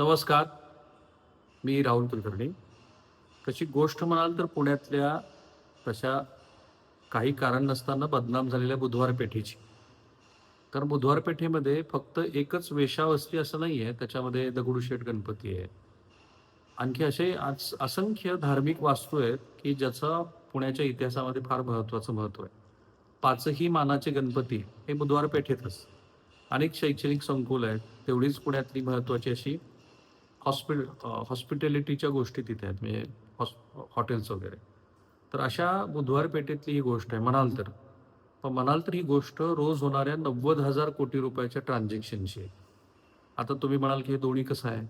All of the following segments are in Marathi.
नमस्कार. मी राहुल कुलकर्णी. तशी गोष्ट म्हणाल तर पुण्यातल्या तशा काही कारण नसताना बदनाम झालेल्या बुधवार पेठेची. कारण बुधवार पेठेमध्ये फक्त एकच वेशावस्ती असं नाही आहे त्याच्यामध्ये दगडूशेठ गणपती आहे. आणखी असे आज असंख्य धार्मिक वास्तू आहेत की ज्याचा पुण्याच्या इतिहासामध्ये फार महत्त्वाचं महत्त्व आहे. पाचही मानाचे गणपती हे बुधवार पेठेतच. अनेक शैक्षणिक संकुल आहेत तेवढीच पुण्यातली महत्त्वाची अशी हॉस्पिटल हॉस्पिटॅलिटीच्या गोष्टी तिथे आहेत म्हणजे हॉस् हॉटेल्स वगैरे. तर अशा बुधवार पेठेतली ही गोष्ट आहे म्हणाल तर. पण म्हणाल तर ही गोष्ट रोज होणाऱ्या नव्वद हजार कोटी रुपयाच्या ट्रान्झॅक्शनची आहे. आता तुम्ही म्हणाल की हे दोन्ही कसं आहे?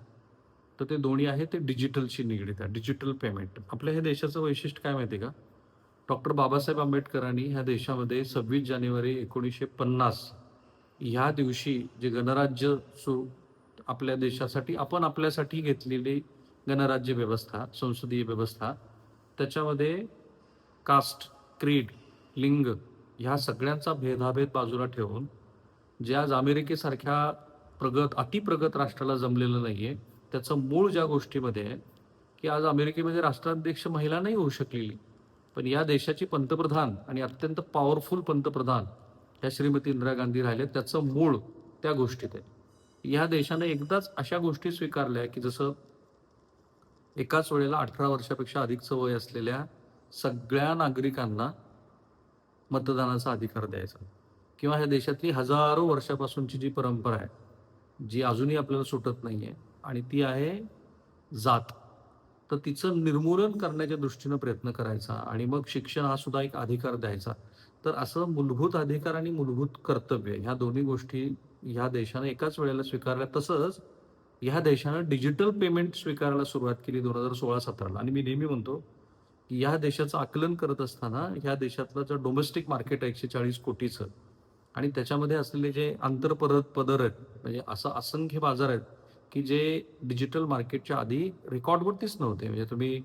तर ते दोन्ही आहे ते डिजिटलशी निगडीत आहे डिजिटल पेमेंट. आपल्या हे देशाचं वैशिष्ट्य काय माहिती आहे का? डॉक्टर बाबासाहेब आंबेडकरांनी ह्या देशामध्ये सव्वीस जानेवारी एकोणीसशे पन्नास ह्या दिवशी जे गणराज्य सु आपल्या देशासाठी आपण आपल्यासाठी घेतलेली गणराज्य व्यवस्था संसदीय व्यवस्था त्याच्यामध्ये कास्ट क्रीड लिंग ह्या सगळ्यांचा भेदाभेद बाजूला ठेवून जे आज अमेरिकेसारख्या प्रगत अतिप्रगत राष्ट्राला जमलेलं नाही आहे त्याचं मूळ ज्या गोष्टीमध्ये आहे की आज अमेरिकेमध्ये राष्ट्राध्यक्ष महिला नाही होऊ शकलेली पण या देशाची पंतप्रधान आणि अत्यंत पॉवरफुल पंतप्रधान ह्या श्रीमती इंदिरा गांधी राहिले त्याचं मूळ त्या गोष्टीत आहे. या देशाने एकदाच अशा गोष्टी स्वीकारल्या की जसं एकाच वेळेला अठरा वर्षापेक्षा अधिकचं वय असलेल्या सगळ्या नागरिकांना मतदानाचा अधिकार द्यायचा. किंवा ह्या देशातली हजारो वर्षापासूनची जी परंपरा आहे जी अजूनही आपल्याला सुटत नाही आहे आणि ती आहे जात. तर तिचं निर्मूलन करण्याच्या दृष्टीनं प्रयत्न करायचा आणि मग शिक्षण हा सुद्धा एक अधिकार द्यायचा. तर असं मूलभूत अधिकार आणि मूलभूत कर्तव्य ह्या दोन्ही गोष्टी ह्या देशानं एकाच वेळेला स्वीकारल्या तसंच ह्या देशानं डिजिटल पेमेंट स्वीकारायला सुरुवात केली दोन हजार सोळा सतराला. आणि मी नेहमी म्हणतो की ह्या देशाचं आकलन करत असताना ह्या देशातलं जे डोमेस्टिक मार्केट आहे एकशे चाळीस कोटीचं आणि त्याच्यामध्ये असलेले जे आंतरपरत पदर आहेत म्हणजे असं असंख्य बाजार आहेत की जे डिजिटल मार्केटच्या आधी रेकॉर्डवरतीच नव्हते. म्हणजे तुम्ही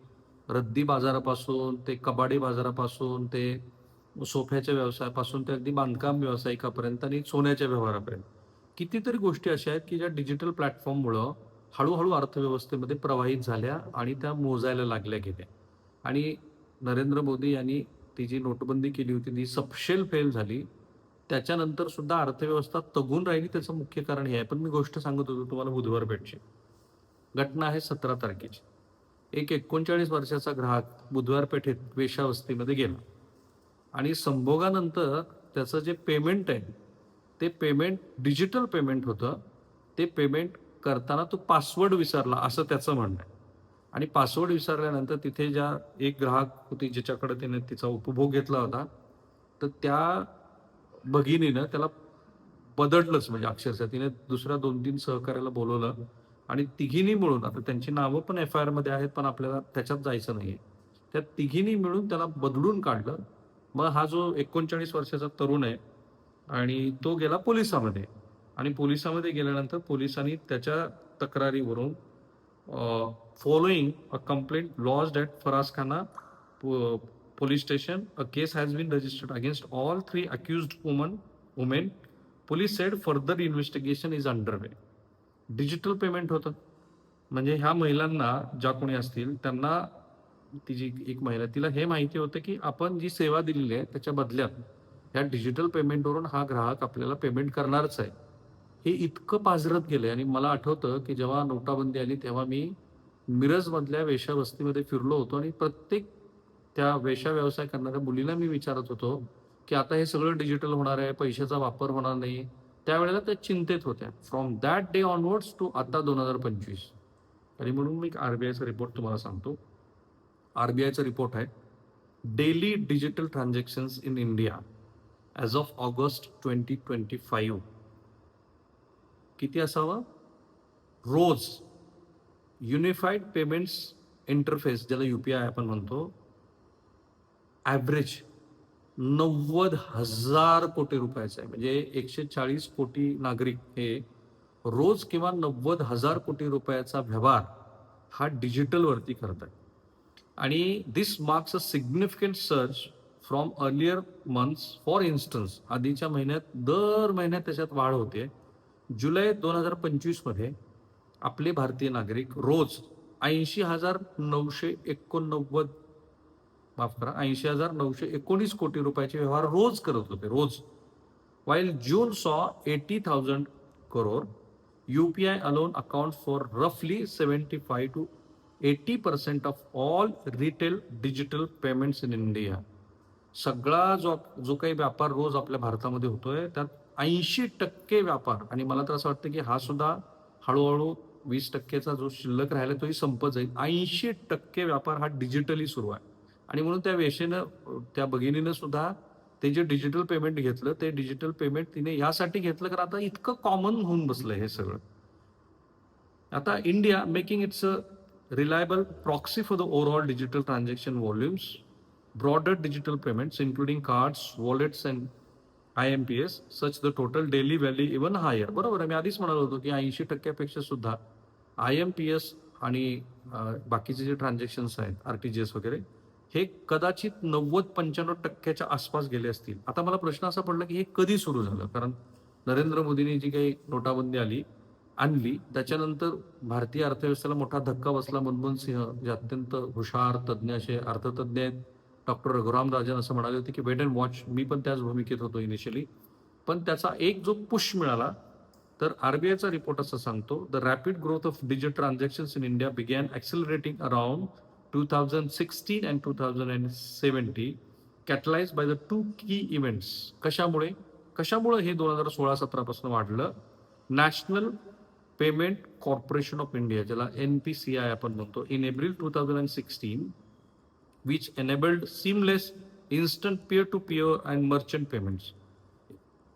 रद्दी बाजारापासून ते कबाडी बाजारापासून ते सोफ्याच्या व्यवसायापासून ते अगदी बांधकाम व्यावसायिकापर्यंत आणि सोन्याच्या व्यवहारापर्यंत. कितीतरी गोष्टी अशा आहेत की ज्या डिजिटल प्लॅटफॉर्ममुळं हळूहळू अर्थव्यवस्थेमध्ये प्रवाहित झाल्या आणि त्या मोजायला लागल्या गेल्या. आणि नरेंद्र मोदी यांनी ती जी नोटबंदी केली होती ती सपशेल फेल झाली. त्याच्यानंतर सुद्धा अर्थव्यवस्था तगून राहिली त्याचं मुख्य कारण हे आहे. पण मी गोष्ट सांगत होतो तुम्हाला बुधवार पेठची घटना आहे सतरा तारखेची. एक एकोणचाळीस वर्षाचा ग्राहक बुधवार पेठेत वेशावस्तीमध्ये गेला. आणि संभोगानंतर त्याचं जे पेमेंट आहे ते पेमेंट डिजिटल पेमेंट होतं. ते पेमेंट करताना तो पासवर्ड विसरला असं त्याचं म्हणणं आहे. आणि पासवर्ड विसरल्यानंतर तिथे ज्या एक ग्राहक होती ज्याच्याकडे तिने तिचा उपभोग घेतला होता तर त्या भगिनीनं त्याला बदललंच म्हणजे अक्षरशः तिने दुसऱ्या दोन तीन सहकार्याला बोलवलं. आणि तिघींनी मिळून आता त्यांची नावं पण एफ आय आरमध्ये आहेत पण आपल्याला त्याच्यात जायचं नाही आहे त्या तिघींनी मिळून त्याला बदलून काढलं. मग हा जो एकोणचाळीस वर्षाचा तरुण आहे आणि तो गेला पोलिसामध्ये. आणि पोलिसामध्ये गेल्यानंतर पोलिसांनी त्याच्या तक्रारीवरून following a complaint lodged at police station a case has been registered against all three accused woman women police said further investigation is under way digital payment होतं. म्हणजे ह्या महिलांना ज्या कोणी असतील त्यांना ती जी एक महिला तिला हे माहिती होतं की आपण जी सेवा दिलेली आहे त्याच्या बदल्यात ह्या डिजिटल पेमेंटवरून हा ग्राहक आपल्याला पेमेंट करणारच आहे. हे इतकं पाझरत गेलं आणि मला आठवतं की जेव्हा नोटाबंदी आली तेव्हा मी मिरजमधल्या वेशावस्तीमध्ये फिरलो होतो आणि प्रत्येक त्या वेशा व्यवसाय करणाऱ्या मुलीला मी विचारत होतो की आता हे सगळं डिजिटल होणार आहे पैशाचा वापर होणार नाही. त्यावेळेला त्या चिंतेत होत्या. From that day onwards to आता दोन हजार पंचवीस. आणि म्हणून मी आरबीआयचा रिपोर्ट तुम्हाला सांगतो. आरबीआयचा रिपोर्ट आहे daily digital transactions in India as of August twenty twenty five किती असावं? रोज युनिफाईड पेमेंट्स इंटरफेस ज्याला यू पी आय आपण म्हणतो ॲव्हरेज नव्वद हजार कोटी रुपयाचं आहे. म्हणजे एकशे चाळीस कोटी नागरिक हे रोज किंवा नव्वद हजार कोटी रुपयाचा व्यवहार हा डिजिटलवरती करतात. आणि this marks a significant surge from earlier months for instance आधीच्या महिन्यात दर महिन्यात त्याच्यात वाढ होते जुलै दोन हजार पंचवीसमध्ये आपले भारतीय नागरिक रोज ऐंशी हजार नऊशे एकोणनव्वद माफ करा ऐंशी हजार नऊशे एकोणीस कोटी रुपयाचे व्यवहार रोज करत होते rose while June saw June saw 80,000 crore, UPI alone accounts for roughly 75 to 80 percent of all retail digital payments in India. सगळा जो जो काही व्यापार रोज आपल्या भारतामध्ये होतोय त्यात ऐंशी टक्के व्यापार आणि मला तर असं वाटतं की हा सुद्धा हळूहळू वीस टक्केचा जो शिल्लक राहिला तोही संपत जाईल. ऐंशी टक्के व्यापार हा डिजिटली सुरू आहे. आणि म्हणून त्या वेशेनं त्या भगिनीनं सुद्धा ते जे डिजिटल पेमेंट घेतलं ते डिजिटल पेमेंट तिने यासाठी घेतलं कारण आता इतकं कॉमन होऊन बसलं हे सगळं. आता India making its a reliable proxy for the overall digital transaction volumes broader digital payments including cards wallets and I M P S such the total daily even higher बरोबर आहे. मी आधीच म्हणालो होतो की ऐंशी टक्क्यापेक्षा सुद्धा आय एम पी एस आणि बाकीचे जे ट्रान्झॅक्शन्स आहेत आर टी जी एस वगैरे हे कदाचित नव्वद पंच्याण्णव टक्क्याच्या आसपास गेले असतील. आता मला प्रश्न असा पडला की हे कधी सुरू झालं? कारण नरेंद्र मोदींनी जी काही नोटाबंदी आली आणली त्याच्यानंतर भारतीय अर्थव्यवस्थेला मोठा धक्का बसला. मनमोहन सिंह जे अत्यंत हुशार तज्ज्ञ असे अर्थतज्ञ आहेत. डॉक्टर रघुराम राजन असं म्हणाले होते की वेट अँड वॉच मी पण त्याच भूमिकेत होतो इनिशियली पण त्याचा एक जो पुश मिळाला तर आरबीआयचा रिपोर्ट असं सांगतो the rapid growth of digital transactions in India began accelerating around 2016 and 2070 catalyse by the two key events कशामुळे? कशामुळे हे दोन हजार सोळा सतरापासून वाढलं? National payment corporation of India ज्याला एन पी सी आय आपण म्हणतो in April two thousand and sixteen which enabled seamless instant peer to peer and merchant payments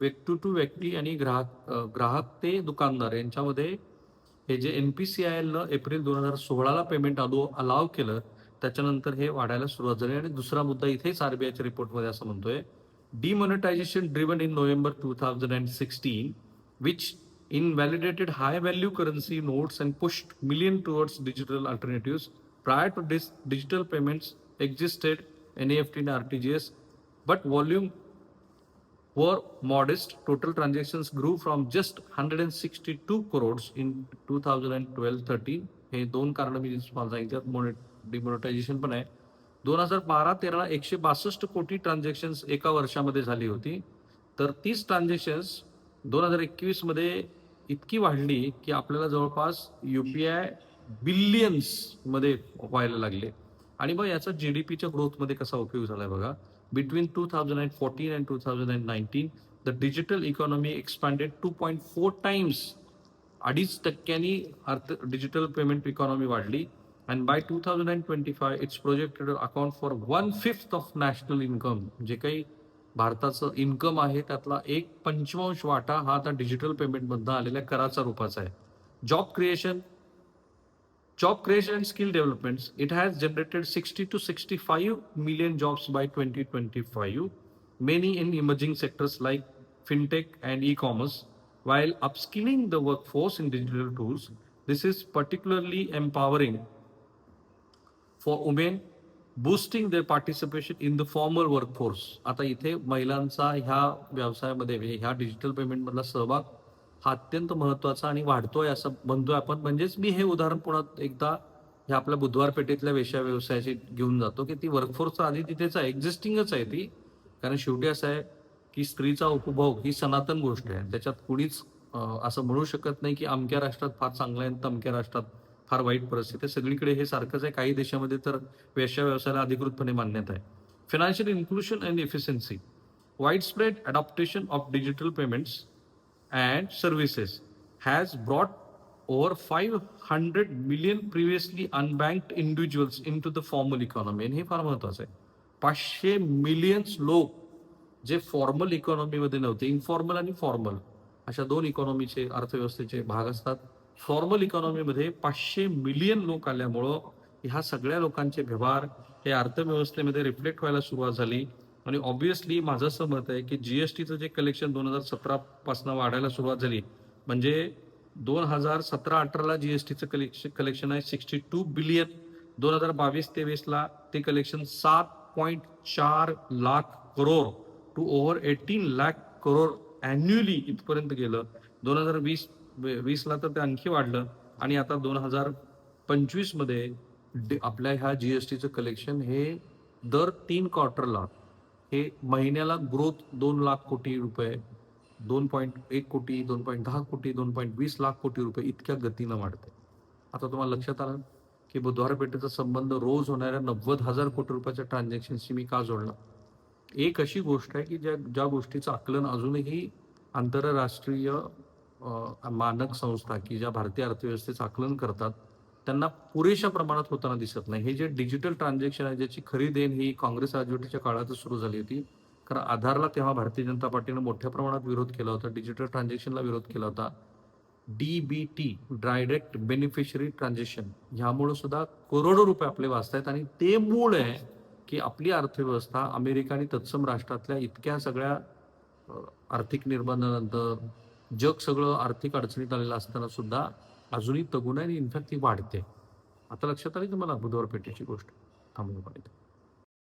व्यक्ती टू व्यक्ती आणि ग्राहक ग्राहक ते दुकानदार यांच्यामध्ये हे जे एन पी सी आय एलनं एप्रिल दोन हजार सोळाला पेमेंट अलो अलाव केलं त्याच्यानंतर हे वाढायला सुरुवात झाली आणि दुसरा मुद्दा इथेच आरबीआयच्या रिपोर्टमध्ये असं म्हणतोय. Demonetisation driven in November two thousand and sixteen which invalidated high value currency notes and pushed million towards digital alternative prior to this digital payments existed, NEFT and RTGS, but volume were modest. Total transactions grew from just 162 crores in 2012-13. हे दोन कारण मी तुम्हाला सांगितलं डिमोनिटायझेशन पण आहे दोन हजार बारा तेरा एकशे बासष्ट कोटी ट्रान्झॅक्शन्स एका वर्षामध्ये झाली होती तर तीच ट्रान्झॅक्शन्स दोन हजार एकवीसमध्ये इतकी वाढली की आपल्याला जवळपास यू पी आय बिलियन्समध्ये व्हायला लागले आणि मग याचा जी डी पीच्या ग्रोथमध्ये कसा उपयोग झालाय बघा. Between two thousand and fourteen and two thousand and nineteen the digital economy expanded two point four times अडीच टक्क्यांनी अर्थ डिजिटल पेमेंट इकॉनॉमी वाढली. And by two thousand and twenty five it's projected account for one fifth of national income जे काही भारताचं इन्कम आहे त्यातला एक पंचमांश वाटा हा आता डिजिटल पेमेंटमधनं आलेल्या कराचा रूपाचा आहे. Job creation job creation and skill developments it has generated 60 to 65 million jobs by 2025 many in emerging sectors like fintech and e-commerce while upskilling the workforce in digital tools this is particularly empowering for women boosting their participation in the formal workforce आता इथे महिलांचा ह्या व्यवसायामध्ये म्हणजे ह्या डिजिटल पेमेंट मधला सहभाग हा अत्यंत महत्त्वाचा आणि वाढतोय असं म्हणतोय आपण. म्हणजेच मी हे उदाहरण पुन्हा एकदा ह्या आपल्या बुधवार पेठेतल्या वेश्या व्यवसायाची घेऊन जातो की ती वर्कफोर्स आधी तिथेच आहे एक्झिस्टिंगच आहे ती. कारण शेवटी असं आहे की स्त्रीचा उपभोग ही सनातन गोष्ट आहे. त्याच्यात कुणीच असं म्हणू शकत नाही की अमक्या राष्ट्रात फार चांगलं आहे आणि तमक्या राष्ट्रात फार वाईट परिस्थिती आहे. सगळीकडे हे सारखंच आहे. काही देशामध्ये तर वेश्या व्यवसायाला अधिकृतपणे मान्यता आहे. Financial inclusion and efficiency wide spread adoption of digital payments and services has brought over 500 million previously unbanked individuals into the formal economy. आणि हे फार महत्वाचं आहे. पाचशे मिलियन्स लोक जे फॉर्मल इकॉनॉमीमध्ये नव्हते इन्फॉर्मल आणि फॉर्मल अशा दोन इकॉनॉमीचे अर्थव्यवस्थेचे भाग असतात. फॉर्मल इकॉनॉमीमध्ये पाचशे मिलियन लोक आल्यामुळं ह्या सगळ्या लोकांचे व्यवहार हे अर्थव्यवस्थेमध्ये रिफ्लेक्ट व्हायला सुरुवात झाली. आणि ऑब्विसली माझं असं मत आहे की जीएसटीचं जे कलेक्शन दोन हजार सतरा पासून वाढायला सुरुवात झाली म्हणजे दोन हजार सतरा अठराला जीएसटीचं कलेक्शन कलेक्शन आहे सिक्स्टी टू बिलियन दोन हजार बावीस तेवीसला ते कलेक्शन सात पॉईंट चार lakh crore to over eighteen lakh crore annually इथपर्यंत गेलं. दोन हजार वीस वीसला तर ते आणखी वाढलं. आणि आता दोन हजार पंचवीसमध्ये डे- आपल्या ह्या जी एस टीचं कलेक्शन हे दर तीन क्वार्टरला हे महिन्याला ग्रोथ दोन लाख कोटी रुपये दोन पॉईंट एक कोटी दोन पॉईंट दहा कोटी दोन पॉईंट वीस लाख कोटी रुपये इतक्या गतीनं वाढते आता तुम्हाला लक्षात आलं की बुधवार पेठेचा संबंध रोज होणाऱ्या नव्वद हजार कोटी रुपयाच्या ट्रान्झॅक्शनशी मी का जोडला? एक अशी गोष्ट आहे की ज्या ज्या गोष्टीचं आकलन अजूनही आंतरराष्ट्रीय मानक संस्था की ज्या भारतीय अर्थव्यवस्थेचं आकलन करतात त्यांना पुरेशा प्रमाणात होताना दिसत नाही. हे जे डिजिटल ट्रान्झॅक्शन आहे ज्याची खरी देण ही काँग्रेस राजवटीच्या काळातच सुरू झाली होती. कारण आधारला तेव्हा भारतीय जनता पार्टीनं मोठ्या प्रमाणात विरोध केला होता डिजिटल ट्रान्झॅक्शनला विरोध केला होता. D B T direct beneficiary transaction ह्यामुळे सुद्धा करोडो रुपये आपले वाचतायत. आणि ते मूळ आहे की आपली अर्थव्यवस्था अमेरिका आणि तत्सम राष्ट्रातल्या इतक्या सगळ्या आर्थिक निर्बंधानंतर जग सगळं आर्थिक अडचणीत आलेलं असताना सुद्धा अजूनही तगुण आहे आणि ती वाढते. आता लक्षात आली तुम्हाला बुधवार पेठेची गोष्ट थांबून पाहिजे